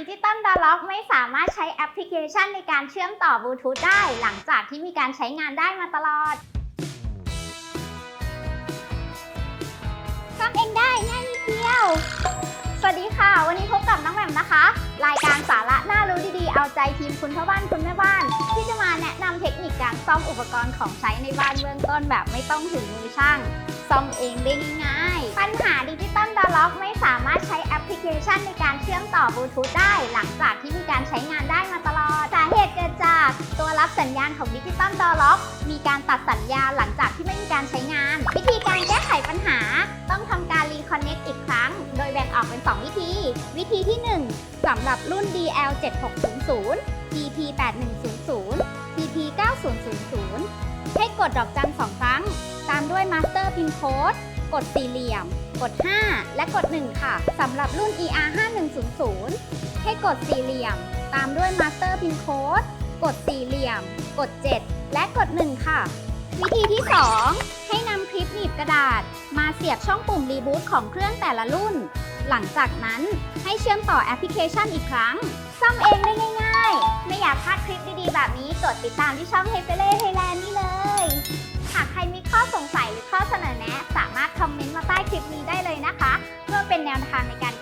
ดิจิตอลดอลล็อกไม่สามารถใช้แอปพลิเคชันในการเชื่อมต่อบลูทูธได้ หลังจากที่มีการใช้งานได้มาตลอดซ่อมเองได้ง่ายนิดเดียว สวัสดีค่ะ วันนี้พบกับน้องแหม่มนะคะ รายการสาระน่ารู้ดีๆ เอาใจทีมคุณพ่อบ้านคุณแม่บ้าน ที่จะมาแนะนำเทคนิคการซ่อมอุปกรณ์ของใช้ในบ้านเบื้องต้นแบบไม่ต้องถึงมือช่างซ่อมเองได้ง่ายๆปัญหา ล็อกไม่สามารถใช้แอปพลิเคชันในการเชื่อมต่อบลูทูธได้ หลังจากที่มีการใช้งานได้มาตลอด สาเหตุเกิดจากตัวรับสัญญาณของดิจิตอลดอล็อกมีการตัดสัญญาณหลังจากที่ไม่มีการใช้งาน วิธีการแก้ไขปัญหา ต้องทำการรีคอนเน็กอีกครั้ง โดยแบ่งออกเป็น 2 วิธี วิธีที่ 1สำหรับรุ่น DL 7600 PP 8100 PP 9000 ให้กดดอกจัน2ครั้ง ตามด้วย Master Pin Code กดสี่เหลี่ยม กด 5 และกด 1 ค่ะ สำหรับรุ่น ER 5100 ให้กดสี่เหลี่ยม ตามด้วย Master Pin Code กดสี่เหลี่ยม กด 7 และกด 1 ค่ะ วิธีที่ 2 ให้นำคลิปหนีบกระดาษ มาเสียบช่องปุ่มรีบูตของเครื่องแต่ละรุ่น หลังจากนั้นให้เชื่อมต่อแอปพลิเคชันอีกครั้ง ซ่อมเองได้ง่าย ๆ ไม่อยากพลาดคลิปดีๆ แบบนี้กดติดตามที่ช่อง h e f e l e Thailand นี่เลย แนวทางในการ